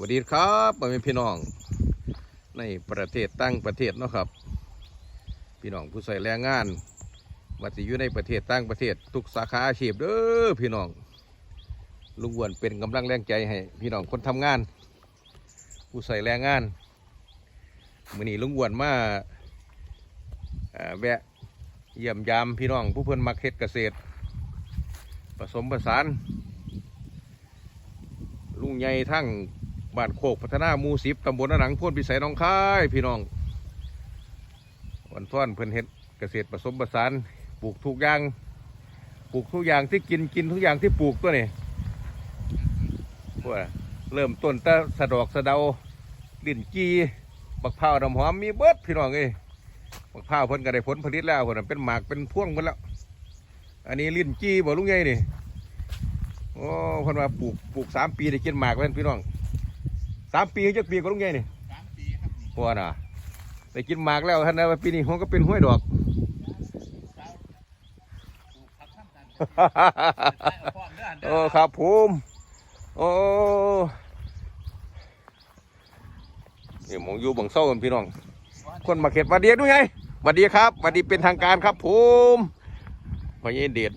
วัสดีครับพ่อแม่พี่น้อง ในประเทศตั้งประเทศเนาะครับ พี่น้องผู้ใส่แรงงานว่าสิอยู่ในประเทศตั้งประเทศ ทุกสาขาอาชีพเด้อพี่น้องลุงวนเป็นกำลังแรงใจให้ พี่น้องคนทำงาน ผู้ใส่แรงงานมือนี้ลุงวนมาเอ่อแวะเยี่ยมยามพี่น้องผู้เพิ่นมักเฮ็ดเกษตร ผสมผสานลุงใหญ่ทั้ง บ้านโคกพัฒนามูสิบตำบลนาหนังพ่นพิสัยน้องคายพี่น้องวันท่อนเพิ่นเฮ็ดเกษตรผสมผสานปลูกทุกอย่างปลูกทุกอย่างที่กินกินทุกอย่างที่ปลูกตัวนี่พวกเริ่มต้นตะสะดอกสะเดาลิ้นจีบักพร้าวน้ำหอมมีเบิดพี่น้องเอ้บักพร้าวเพิ่นก็ได้ผลผลิตแล้วเพิ่นเป็นหมากเป็นพ่วงหมดแล้ว อันนี้ลิ้นจีบ่ลุงใหญ่นี่โอ้เพิ่นว่าปลูกปลูกสามปีได้กินหมากเล่นพี่น้อง สามปีจักปีก็ลุงใหญ่นี่สามปีครับนี่พอน่ะได้กินหมากแล้วท่านนะว่าปีนี้ผมก็เป็นห้วยดอกสาวปลูกผักข้ามกันใช้เอาพร้อมเด้ออันเด้โอ้ครับผมโอ้นี่หมองอยู่บังเศร้ากันพี่น้อง คนมาเข็ดหวัดดีด้วยไงหวัดดีครับหวัดดีเป็นทางการครับผมพญเดช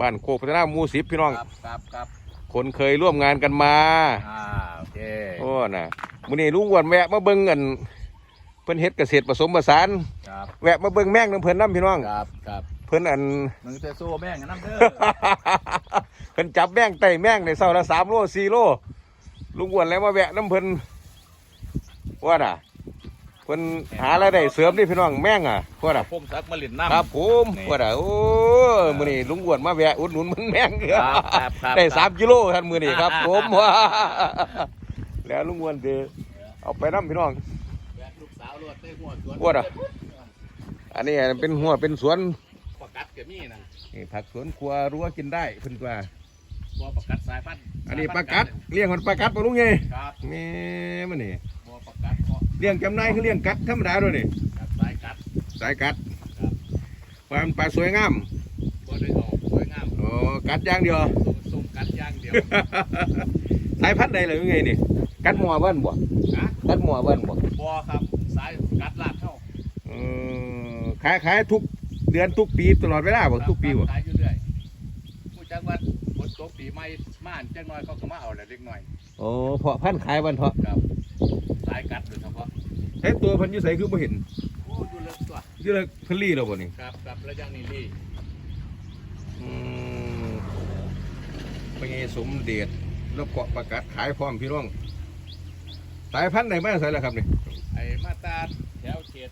บ้านโคกพัฒนาหมูสิบพี่น้อง ครับครับครับคนเคยร่วมงานกันมา อ่า โอเคโอ้น่ะมื้อนี้ลุงอ้วนแวะมาเบิ่งกันเพิ่นเฮ็ดเกษตรผสมผสานครับแวะมาเบิ่งแม่งน้ำเพิ่นน้ำพี่น้องครับครับเพิ่นอันมึงจะสู้แม่งกันน้ำเด้อเพิ่นจับแม่งไต่แม่งในเสาละสามโลสี่โลลุงอ้วนแล้วมาแวะน้ำเพิ่นว่าน่ะเพิ่นหารายได้เสริมนี่พี่น้องแม่งอะว่าน่ะพงศักดิ์มาลินน้ำครับผมนี่ว่าน่ะโอ้มื้อนี้ลุงอ้วนมาแวะอุดหนุนมันแม่งครับครับครับได้สามกิโลท่านมื้อนี้ครับผมว่า แล้วลุงอ้วนเด้เอาไปน้ำพี่น้องแวะลูกสาวรวดได้หัวสวนอ้วนอะอันนี้เป็นหัวเป็นสวนประกัดกับมีนะนี่ผักสวนครัวรั้วกินได้เพิ่นว่าบัวประกัดสายพันธุ์อันนี้ปลากัดเลี้ยงมันปลากัดปลาลุงไงครับแม่มันนี่บัวประกัดเพาะเลี้ยงจำนายคือเลี้ยงกัดธรรมดาด้วยนี่กัดสายกัดสายกัดครับปลาปลาสวยงามบัวได้ออกสวยงามโอ้กัดอย่างเดียวส่งส่งกัดอย่างเดียวสายพันธุ์ใดเลยลุงไงนี่ กัดหมอเบิ้นบ่นะกัดหมอเบิ้นบ่บัวครับ สายกัดลาดเข้าเออขายขายทุกเดือนทุกปีตลอดเวลาบ่ทุกปีบ่ขายอยู่เรื่อยผู้จังหวัดฝนตกปีใหม่ม่านจังน้อยเขาก็มาเอาแหละเล็กน้อยโอ้เพาะพันธุ์ขายวันเถาะครับ สายกัดโดยเฉพาะเฮ้ตัวเพันอยู่ไสคือบ่เห็นโอ้ดูเลิกตัวอยู่เลยเพิ่นลี่แล้วบ่นี่ครับครับแล้วยังนี่ดีอืมเป็นไงสมเด็จแล้วเกาะประกาศขายพร้อมพี่น้อง สายพันธุ์ไหนมาใส่แล้วครับนี่ไอ้มาตราแถวเขต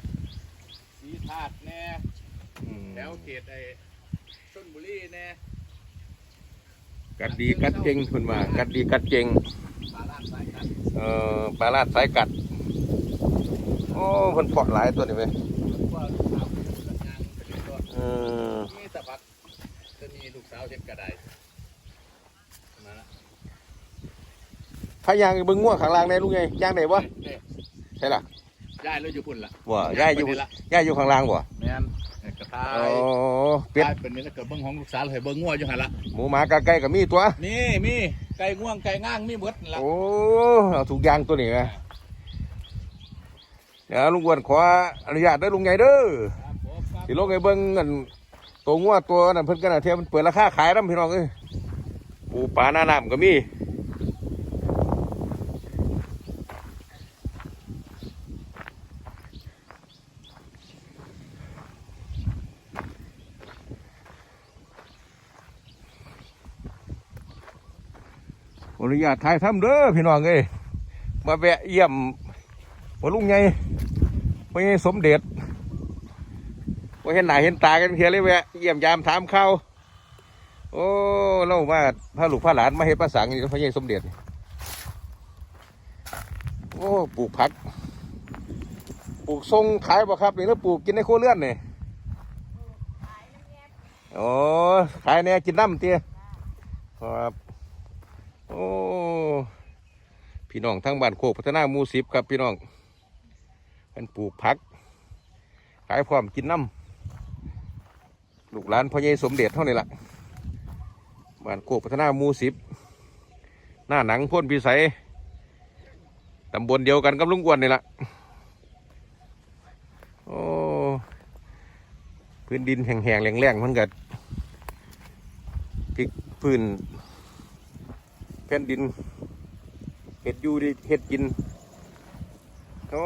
สีธาตุแน่อืมแถวเขตไอ้ชนบุรีแน่กัดดีกัดเก่งคุณมากัดดีกัดเก่งปลาลาดสายกัดเอ่อปลาลาดสายกัด โอ้เพิ่นเพาะหลายตัวนี่เว้ยว่าลูกสาวเป็นงานเป็นต้นเออมีแตะพักจะมีลูกสาวเห็นกระไดนั่นละ พายางเบิ่งง่วงข้างล่างได้ลุงไงย่างได้บ่ใช่ล่ะย่ายแล้วอยู่พุ่นล่ะบ่ย่ายอยู่ไปนี่ละย่ายอยู่ข้างล่างบ่แม่นไกระต่าโอ้เป็ดเป็นนี่แล้วเกิดเบิ้งของลูกสาวเลยเบิ้งงัวอยู่หันละหมูหมากาไก่ก็มีตัวมีมีไก่ง่วงไก่ง่างมีหมดละโอ้เอาทุกอย่างตัวนี้ไงเดี๋ยวลุงอ้วนขออนุญาตเด้ลุงไงเด้อครับผมครับสิลงไอ้เบิ้งอันตัวงัวตัวนั้นเพิ่นกันนะเทียมเปิดราคาขายน้ำพี่น้องเอ้ยปูปลาหน้าน้ำก็มี นุญาตถ่ายทำเด้อพี่น้องเอ้ยมาแวะเยี่ยมว่าลุงไงว่าไงสมเด็จว่าเห็นหน้าเห็นตากันเพียเลยแวะเยี่ยมยามถามข่าวโอ้เล่าว่าพระลูกพระหลานมาเฮ็ดภาษาอังกฤษพระเยซูสมเด็จโอ้ปลูกผักปลูกทรงขายบ่ครับนี่แล้วปลูกกินในโคเรือนนี่โอ้ขายแน่กินน้ำเตี้ยครับ โอ้พี่น้องทั้งบ้านโคกพัฒนาหมูสิบครับพี่น้องเป็นปลูกผัก ขายพร้อมกินน้ำลูกหลานพ่อใหญ่สมเด็จเท่านี้ละบ้านโคกพัฒนาหมูสิบหน้าหนังพ่นพิสัยตำบลเดียวกันกับลุงอ้วนนี่ละโอ้พื้นดินแห้งๆแรงๆมันก็พลิกพื้น ผ่นดินเห็ดอยู่ดิเห็ดกินโอ้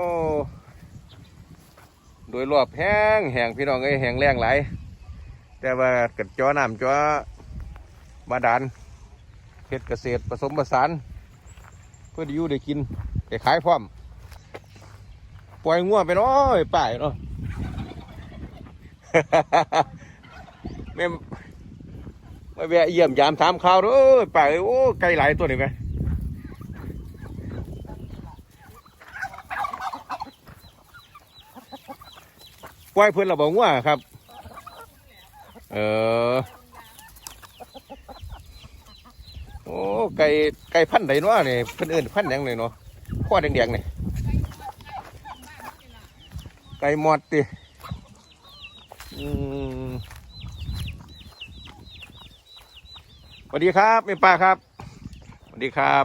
โดยรอบแห้งแห้งพี่น้องเอ้ยแห้งแรงหลายแต่ว่ากัดจ้อน้ำจ้อบาดาลเห็ดเกษตรผสมผสาน เพื่อด้อยู่ได้กินได้ขายพร้อมปล่อยงัวงไปเนาะไอ้ป่ายเนาะ แม่ มาแวะเยี่ยมยามถามข่าวเด้อไป่าโอ้ไกลหลายตัวนี่ไหมปล่อยเพื่อนเราบอกงัวครับ เออ โอ้ไก่ไก่พันธุ์ใดเนาะนี่เพิ่นเอิ้นพันธุ์หยังเลยเนาะข้อแดงๆนี่ไก่หมอดติอืมส วัสดีครับแม่ป้าครับสวัสดีครับ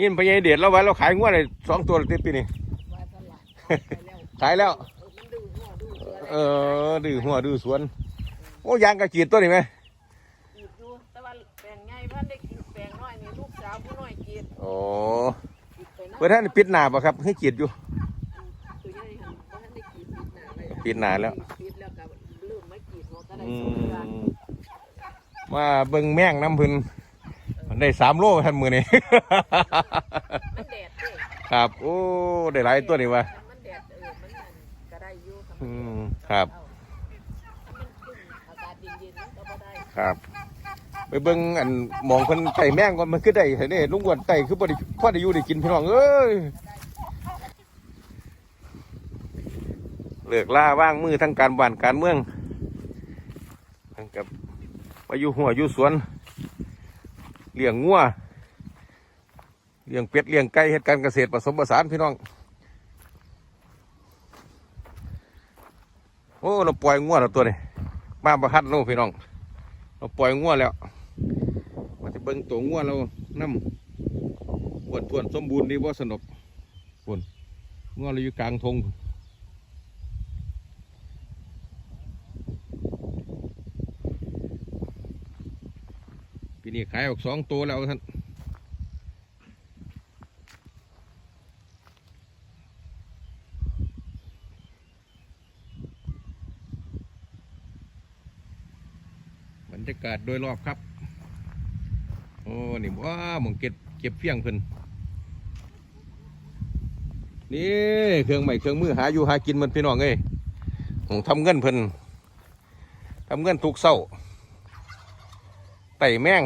ยินพญายเดชเราไว้เราขายงวดเลยสองตัวติดปีนี่ว่าตลาดไปแล้วขายแล้วเออมันดื้อหัวดื้อสวนเออดื้อหัวดื้อสวน โอ้ยางกระจีดตัวนี่ไหมกรีดอยู่แต่ว่าแปลงใหญ่พันได้กินแปลงน้อยนี่ลูกสาวผู้น้อยกรีดโอ้กรีดไปนะเพื่อนท่านปิดหน้าป่ะครับให้จีดอยู่ตัวใหญ่หันบ่ทันได้กรีดปิดหน้าเลยปิดหน้าแล้วปิดแล้วก็เริ่มไม่กรีดหัวก็ได้อืสองเดือนม มาเบิ่งแม่งน้ำเพื้นมันได้สามโลท่านมือนี่ มันแดดเด้ครับโอ้ได้หลายตัวนี่วะมันแดดเออมันนั่นก็ได้อยู่ครับอืมครับ มันขึ้นอากาศเย็นๆมันก็บ่ได้ครับ ไปเบิ่งอันหมองคนไต่แม่งก่อนมันคือได้เห็นนี่ลุงอ้วนไต่คือบ่ได้พ่อได้อยู่ได้กินพี่น้องเอ้ยเลิกล่าว่างมือทั้งการบ้านการเมืองทั้งกับ ไปอยู่หัวอยู่สวนเลี้ยงงัวเลี้ยงเป็ดเลี้ยงไก่เฮ็ดการเกษตรผสมผสานพี่น้อง โอ้เราปล่อยงัวแล้วตัวนี้มาประคัดโลพี่น้อง เราปล่อยงัวแล้วมาจะเบิ่งตัวงัวเราน้ำปวดทวนสมบูรณ์ดีว่าสนุกปนงัวเราอยู่กลางทง ปีนี้ขายออกสองตัวแล้วท่านบรรยากาศโดยรอบครับ โอ้ นี่ว้าหมองเก็บเก็บเฟียงเพิ่นนี่เครื่องใหม่เครื่องมือหาอยู่หากินมันพี่น้องเอ้ยของทำเงินเพิ่นทำเงินทุกเศร้า ไต่แมง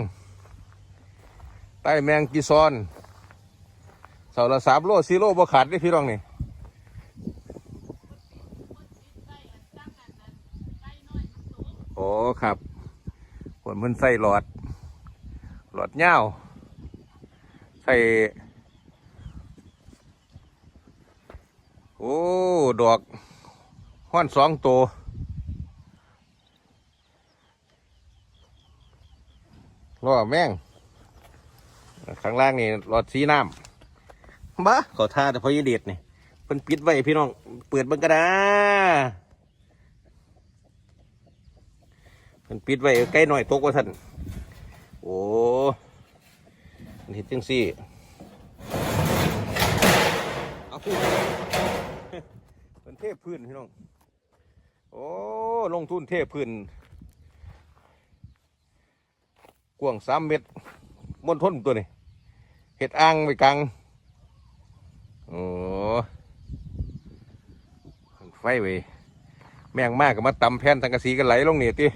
ไต่แมงกีซอนเสาละสามโลสี่โลบ่ขาดเด้พี่น้องนี่โอ้ครับผลเพิ่นใส่หลอด หลอดเงาวใส่โอ้ ดอกห้อนสองตัว ล้อแม่งข้างล่างนี่หลอดสีน้ำบ้าขอท่าแต่พอยเด็ดนี่เป็นปิดไว้พี่น้อง เปิดเบังกระดาเป็นปิดไว้ใกล้หน่อยตกว่าท่านโอ้มันเห็ดจังสี่เอาพูดเป็นเทพพื้นพี่น้อง โอ้ ลงทุนเทพพื้น กว้างสามเมตรมนทนตัวนี้เห็ดอ่างไปกลางโอ้ไฟไว้แมงมากก็มาตำแผ่นสังกะสีกันไหลลงนี่ติ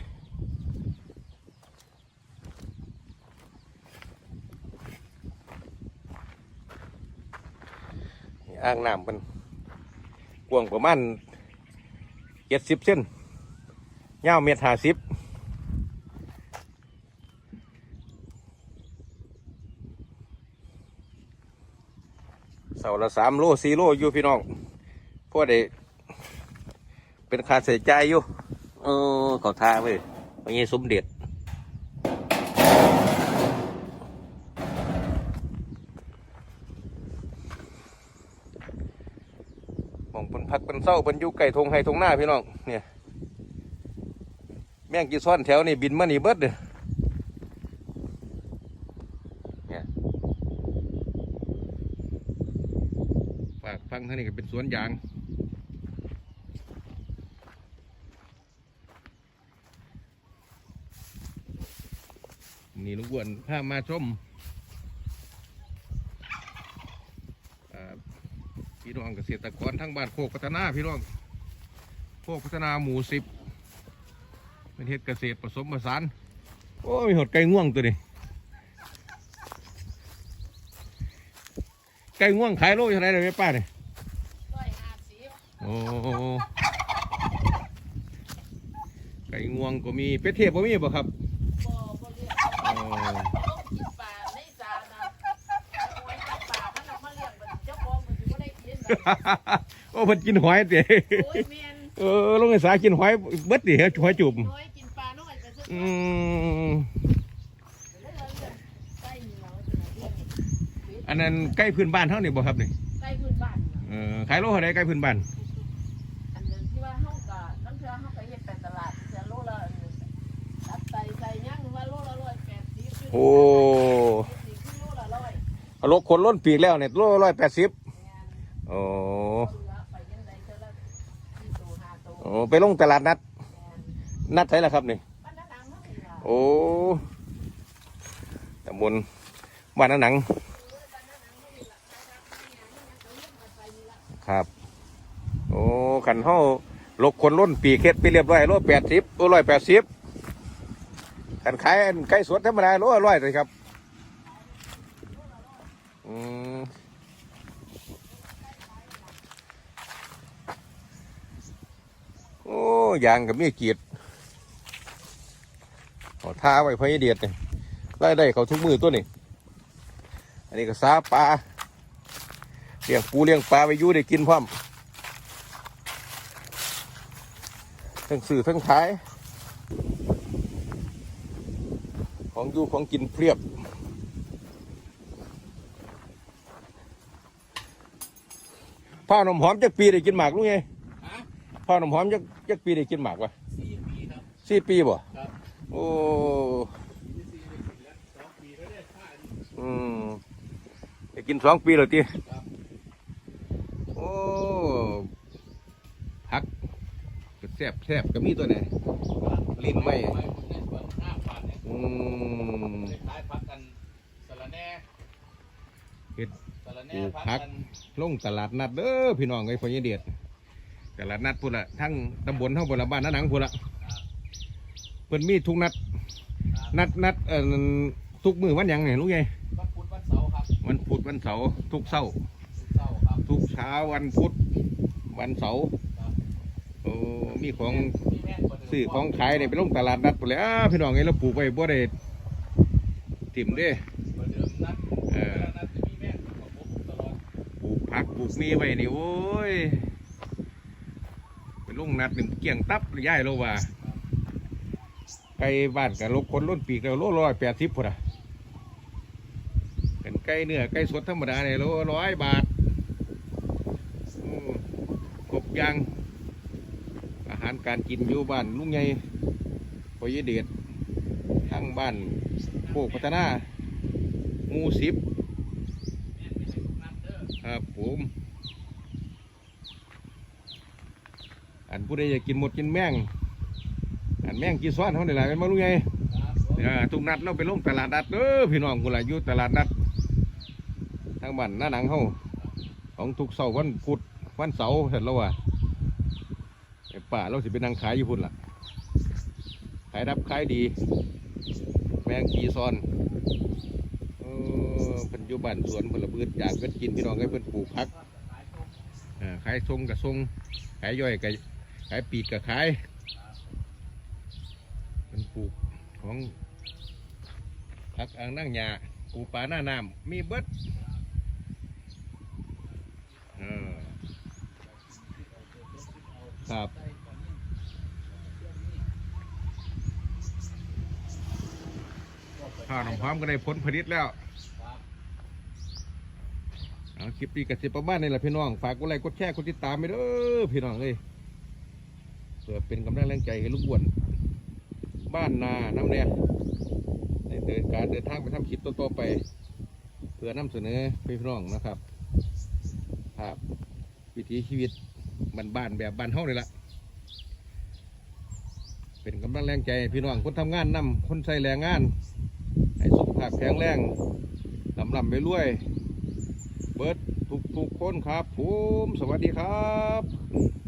นี่อ่างน้ำมันกว้างประมาณเจ็ดสิบเส้นยาวเมตรห้าสิบเสาละสามโลสี่โลอยู่พี่น้องพวกเด็เป็นคาใช้จ่ายอยู่ เออเขาท่าเว้ยไม่ใช่สมเด็จมองเป็นพักเป็นเศร้าเป็นยู่ไก่ทงไห้ทงหน้าพี่น้องเนี่ย แม่งกีซ้อนแถวนี่บินมานี่เบิดเด้อเนี่ยฝากฟังท่างนี้ก็ เป็นสวนยาง นี่ลุงอ้วนพามาชมอ่าพี่น้องเกษตรกรทั้งบ้านโคกพัฒนาพี่น้องโคกพัฒนาหมู่สิบเป็นเฮ็ดเกษตรผสมผสาน โอ้มีหดไก่ง่วงตัวนี้ไก่ง่วงขายโลอยู่ไหนเลยแม่ป้าเนี่ย ร้อยห้าสิบ โอ้ไก่ง่วงก็มีเป็ดเทพก็มีบ่ครับบ่บ่เลี้ยงโอ้กินปลาในจานนะเอาไว้จับปลามันเอามาเลี้ยงบัดเจ้าของมันสิบ่ได้กินนะโอ้เพิ่นกินหอยเตะโอ้ยแม่นเออลงในสากินหอยเบิดดิหอยจุ่มน้อยกินปลาน้อยไปซะอืก่อนมเลยเอาเลี้ยงไก่เหนียวจังเลี้ยงอันนั้นใกล้พื้นบ้านเท่านี่บ่ครับนี่ไก่พื้นบ้านน่ะเออขายโลเท่าไรใกล้พื้นบ้านอันนั้นที่ว่าเฮาก็น้ำเทื่อเฮาก็เฮ็ดไปตลาดเสียโลละอันนี้ตัดไตใส่ย่างว่าโลละ180ขึ้น โอ้โลละร้อยเอารถคนล้นปีกแล้วเนี่ยโลร้อยแปดสิบโอ้เหไปละสี่ตัวห้าตัวโอ้ไปลงตลาดนัด นัดใช่ละครับนี่ โอ้ตำบลบ้านหนัง ครับ โอ้ขันเฮาลกคนล้นปีกเฮ็ดไปเรียบร้อยโลแปดสิบโลร้อยแปดสิบ ขันขายไก่สดธรรมดาโลร้อยเลยครับ อืมโอ้ยางกับมีเกียรติขอท้าไว้พอเดียดนี่ไล่ได้เขาทุกมือตัวนี่อันนี้ก็ซาปลาเลี้ยงปูเลี้ยงปลาไปยู่ได้กินพร้อมทั้งสื่อทั้งขาย ของอยู่ของกินเพียบพ่อหนมหอมจักปีได้กินหมากลุงไงฮะพ่อหนมหอมจักจักปีได้กินหมากวะสี่ปีครับสี่ปีบ่ครับโอ้ปีที่สี่ได้กินแล้วสองปีแล้วได้ค่าอยู่อืมได้กินสองปีแล้วตีครับโอ้พักแซ่บแซ่บก็มีตัวไหนลิ้นไหม้ อืมได้ขายพักกันสารแหน่เฮ็ดสารแหปลูน่กพักผักกันลงตลาดนัดเด้อพี่น้องไอ้พญเดียดตลาดนัดพุ่นละทั้งตำบลทั้งบนละบ้านนาหนังพุ่นละเพิ่นมีทุกนัด นัดนัดเอ่อทุกมือวันหยังไงรู้ไงวันพุธวันเสาร์ครับวันพุธวันเสาร์ทุกเสาร์ศุกร์เสาร์ครับ ทุกเช้าวันพุธวันเสาร์ครับ โอ้มีของ มีแม่คนหนึ่ ซื้อของขายเนี่ยไปลงตลาดนัดพุ่นเลยอ้าพี่น้องไงเราปลูกไว้บ่ได้ติ่มเด้ประเออปลูกผักปลูกมีไว้นี่โอ้ยไปลงนัดหนึ่งเกี่ยงตับย่ายโลว่าไก่บ้านกับลกคนล้นปีกแล้วโลร้อยแปดสิบพุ่นอะเป็นไก่เนื้อไก่สดธรรมดาเนี่ยโลร้อยบาทอืมครบยางารการกินอยู่บ้านลุงใหญ่พอยเดชทั้งบ้านโคกพัฒนาหมูสิบครับผมอันผู้ใดอยากกินหมดกินแมงอันแมงกินซ้อนเขาได้หลายเป็นมาลุงไงครับผมเออทุกนัดเราไปลงตลาดนัดเด้อพี่น้องกูหละอยู่ตลาดนัดทางบ้านหน้าหนังเขาของทุกเสาร์วันพุธวันเสาร์เสร็จแล้วว่ะไอ้ ป่าเราสิเป็นนางขายอยู่พุ่นล่ะ ขายรับขายดี แมงกีซอนเออเพิ่นอยู่บ้านสวนผลบืดอยากเพิ่นกินพี่น้องให้เพิ่นปลูกผักเออขายทรงกับทรงขายย่อยกับขายปีกกับขายเป็นปลูกของผักอ่างนั่งหญ้าปลูกป่าหน้าน้ำมีเบิดเออครับ ข้าวหนมพร้อมก็ได้ผลผลิตแล้วครับเอาคลิปนี้กับสิประมาณนี้แหละพี่น้อง ฝากกดไลค์กดแชร์กดติดตามไปเด้อพี่น้องเอ้ยเพื่อเป็นกำลังแรงใจให้ลูกอ้วน บ้านนาน้ำเนี่ยได้เดินการเดินทางไปทำคลิปต่อๆไป เพื่อนำเสนอพี่น้องนะครับภาพวิถีชีวิตบ้านๆแบบบ้านเฮาเลยล่ะเป็นกำลังแรงใจพี่น้องคนทำงานนำคนใส่แรงงาน ให้สุขภาพแข็งแรงลำลำไปรวย เบิดทุกทุกคนครับผม สวัสดีครับ